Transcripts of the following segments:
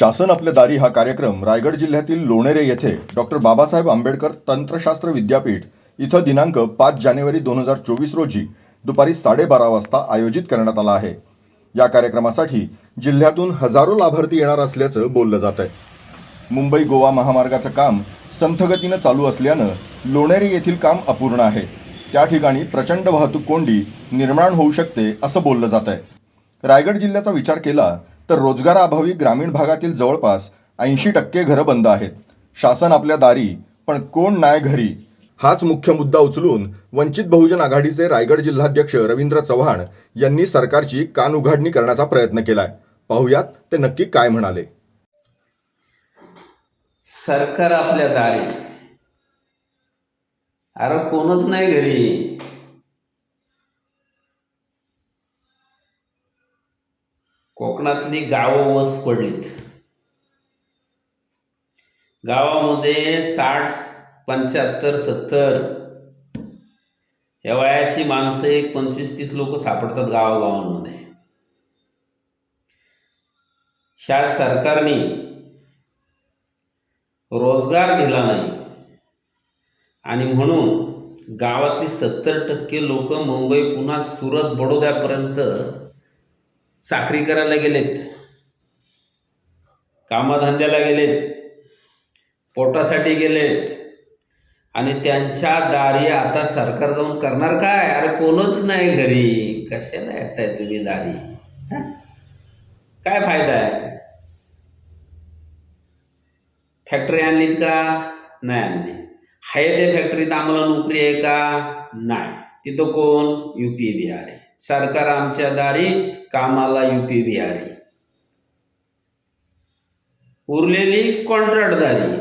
शासन आपल्या दारी हा कार्यक्रम रायगड जिल्ह्यातील लोणेरे येथे डॉक्टर बाबासाहेब आंबेडकर तंत्रशास्त्र विद्यापीठ इथं दिनांक पाच जानेवारी दोन हजार चोवीस रोजी दुपारी साडेबारा वाजता आयोजित करण्यात आला आहे. या कार्यक्रमासाठी जिल्ह्यातून हजारो लाभार्थी येणार असल्याचं बोललं जात आहे मुंबई गोवा महामार्गाचं काम संथगतीनं चालू असल्यानं लोणेरे येथील काम अपूर्ण आहे. त्या ठिकाणी प्रचंड वाहतूक कोंडी निर्माण होऊ शकते असं बोललं जात आहे रायगड जिल्ह्याचा विचार केला तर रोजगाराअभावी ग्रामीण भागातील जवळपास ऐंशी टक्के घरं बंद आहेत. शासन आपल्या दारी पण कोण नाही घरी? हाच मुख्य मुद्दा उचलून वंचित बहुजन आघाडीचे रायगड जिल्हाध्यक्ष रवींद्र चव्हाण यांनी सरकारची कान उघाडणी करण्याचा प्रयत्न केलाय. पाहुयात ते नक्की काय म्हणाले. सरकार आपल्या दारी. अरे कोणच नाही घरी. कोकणातली गावं वस पडलीत. गावामध्ये साठ पंच्याहत्तर सत्तर या वयाची माणसं एक पंचवीस तीस लोक सापडतात गावागावांमध्ये ह्या सरकारने रोजगार दिला नाही. आणि म्हणून गावातली सत्तर टक्के लोक मुंबई पुन्हा सुरत बडोद्यापर्यंत चाकरी करायला गेलेत. कामधंद्याला गेलेत. पोटासाठी गेलेत. आणि त्यांच्या दारी आता सरकार जाऊन करणार काय? अरे कोणच नाही घरी. कशाला येताय तुम्ही दारी? काय फायदा आहे? फॅक्टरी आणलीत का? नाही आणली. आहे ते फॅक्टरीत आम्हाला नोकरी आहे का? नाही. तिथं कोण? यू पी आहे. सरकार आमच्या दारी कामाला युपी बिहारी. उरलेली कॉन्ट्रॅक्टदारी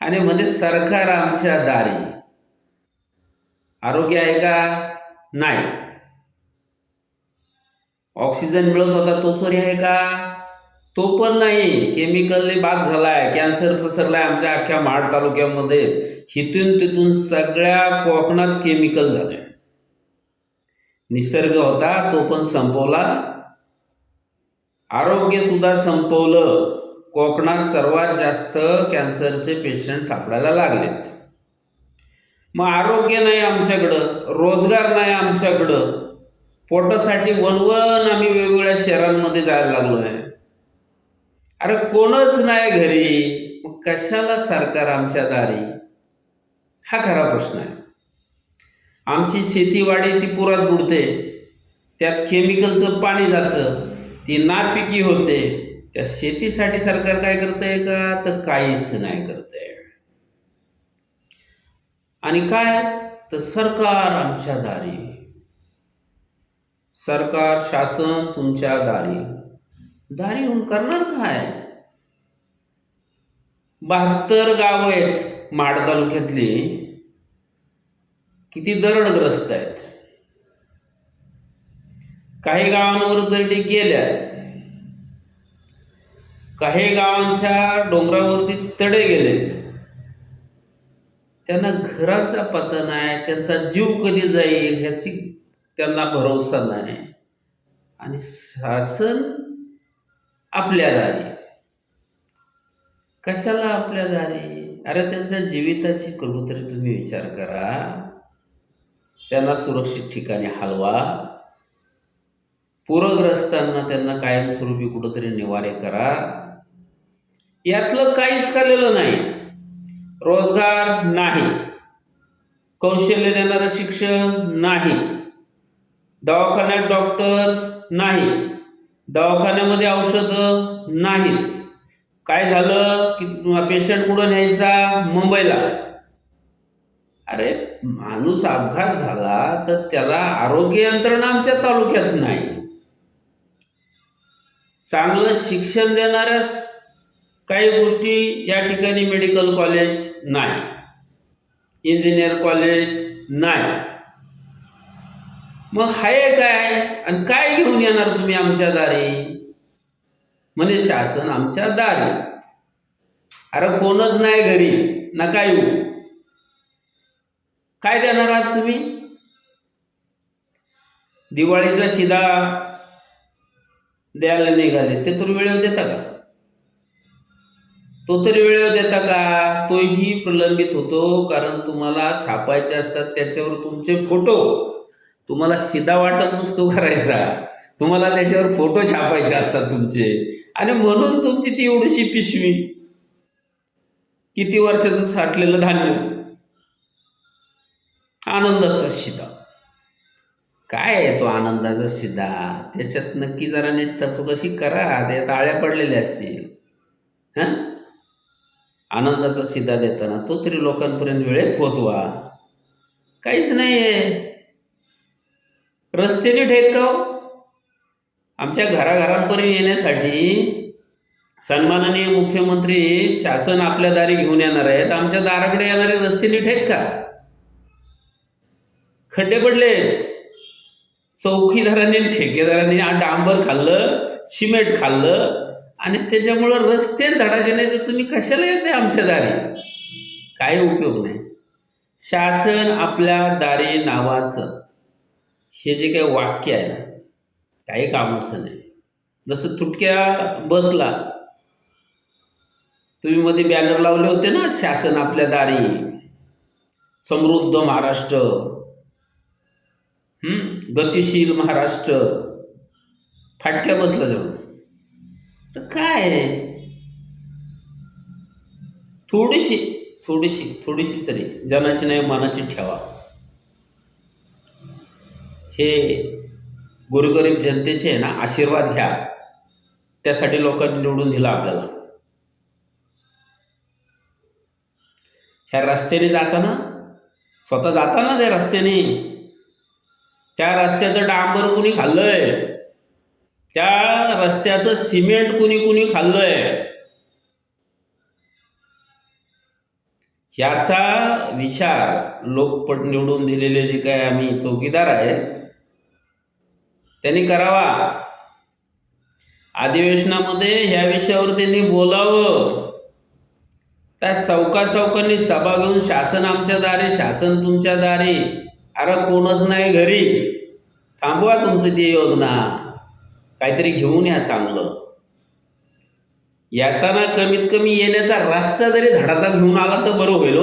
आणि म्हणजे सरकार आमच्या दारी. आरोग्य आहे का? नाही. ऑक्सिजन मिळत होता तो तरी आहे का? तो पण नाही. केमिकलने बाद झालाय. कॅन्सर पसरलाय आमच्या अख्ख्या महाड तालुक्यामध्ये. हिथून तिथून सगळ्या कोकणात केमिकल झाले. निसर्ग होता तो पण संपवला. आरोग्य सुद्धा संपवलं. कोकणात सर्वात जास्त कॅन्सरचे पेशंट सापडायला लागलेत. मग आरोग्य नाही आमच्याकडं. रोजगार नाही आमच्याकडं. पोटासाठी वनवन आम्ही वेगवेगळ्या शहरांमध्ये जायला लागलो आहे अरे कोणच नाही घरी. मग कशाला सरकार आमच्या दारी? हा खरा प्रश्न आहे. आमची शेतीवाडी ती पुरात बुडते. त्यात केमिकलचं पाणी जातं. ती नापिकी होते. त्या शेतीसाठी सरकार काय करतंय का? तर काहीच नाही करतंय. आणि काय? तर सरकार आमच्या दारी. सरकार शासन तुमच्या दारी. दारी होऊन करणार काय? बहात्तर गावं आहेत माड तालुक्यातली. किती दरडग्रस्त आहेत. काही गावांवर दरडी गेल्या. काही गावांच्या डोंगरावरती तडे गेलेत. त्यांना घराचा पतन नाही त्यांचा जीव कधी जाईल ह्याची त्यांना भरोसा नाही. आणि शासन आपल्या दारी. कशाला आपल्या दारी? अरे त्यांच्या जीविताची कुठेतरी तुम्ही विचार करा. त्यांना सुरक्षित ठिकाणी हलवा. पूरग्रस्तांना त्यांना कायमस्वरूपी कुठंतरी निवारे करा. यातलं काहीच केलेलं नाही. रोजगार नाही. कौशल्य देणारं शिक्षण नाही. दवाखान्यात डॉक्टर नाही. दवाखान्यामध्ये औषधं नाहीत. काय झालं की पेशंट कुठं न्यायचा? मुंबईला. अरे माणूस अपघात झाला तर त्याला आरोग्य यंत्रणा आमच्या तालुक्यात नाही. चांगलं शिक्षण देणाऱ्या काही गोष्टी या ठिकाणी मेडिकल कॉलेज नाही. इंजिनियर कॉलेज नाही. मग हाय काय? आणि काय घेऊन येणार तुम्ही आमच्या दारी? म्हणजे शासन आमच्या दारी. अरे कोणच नाही घरी. नका येऊ. काय देणार आहात तुम्ही? दिवाळीचा शिदा द्यायला निघाले. ते तर वेळेवर देता का? तो तरी वेळेवर देता का? तोही प्रलंबित होतो कारण तुम्हाला छापायचे असतात त्याच्यावर तुमचे फोटो. तुम्हाला सिधा वाटत नुसतो करायचा. तुम्हाला त्याच्यावर फोटो छापायचे असतात तुमचे. आणि म्हणून तुमची ती एवढीशी पिशवी. किती वर्षाचं साठलेलं धान्य? आनंदाचा शिदा. काय आहे तो आनंदाचा शिदा? त्याच्यात नक्की जरा नीट चौकशी करा. त्या ताळ्या पडलेल्या असतील. हां? आनंदाचा शिदा देताना तो तरी लोकांपर्यंत वेळेत पोचवा. काहीच नाही आहे रस्त्याचे नीट का हो? आमच्या घराघरांपर्यंत येण्यासाठी सन्माननीय मुख्यमंत्री शासन आपल्या दारी घेऊन येणार आहेत. आमच्या दाराकडे येणारे रस्ते नीट आहेत का? खड्डे पडले. चौकीदारांनी आणि ठेकेदारांनी डांबर खाल्लं सिमेंट खाल्लं आणि त्याच्यामुळं रस्ते धडाचे नाही तर तुम्ही कशाला येते आमच्या दारी? काही उपयोग नाही. शासन आपल्या दारी नावाचं हे जे काही वाक्य आहे ना काही कामाचं नाही. जसं तुटक्या बसला तुम्ही मध्ये बॅनर लावले होते ना शासन आपल्या दारी समृद्ध महाराष्ट्र गतिशील महाराष्ट्र फाटक्या बसला जाऊन. तर काय? थोडीशी थोडीशी थोडीशी तरी जनाची नाही मनाची ठेवा. हे गोरगरीब जनतेचे आहे ना आशीर्वाद घ्या. त्यासाठी लोकांनी निवडून दिला आपल्याला. ह्या रस्त्याने जाताना स्वतः जाताना त्या रस्त्याने. त्या रस्त्याचं डांबर कुणी खाल्लंय? त्या रस्त्याचं सिमेंट कुणी कुणी खाल्लंय? याचा विचार लोकपट निवडून दिलेले जे काय आम्ही चौकीदार आहेत त्यांनी करावा. अधिवेशनामध्ये ह्या विषयावर त्यांनी बोलावं. त्या चौका चौकांनी सभा घेऊन शासन आमच्या दारी शासन तुमच्या दारी. अरे कोणच नाही घरी. थांबवा तुमची ती योजना. काहीतरी घेऊन या चांगलं. येताना कमीत कमी येण्याचा रस्ता जरी धडाचा घेऊन आला तर बरं होईल हो.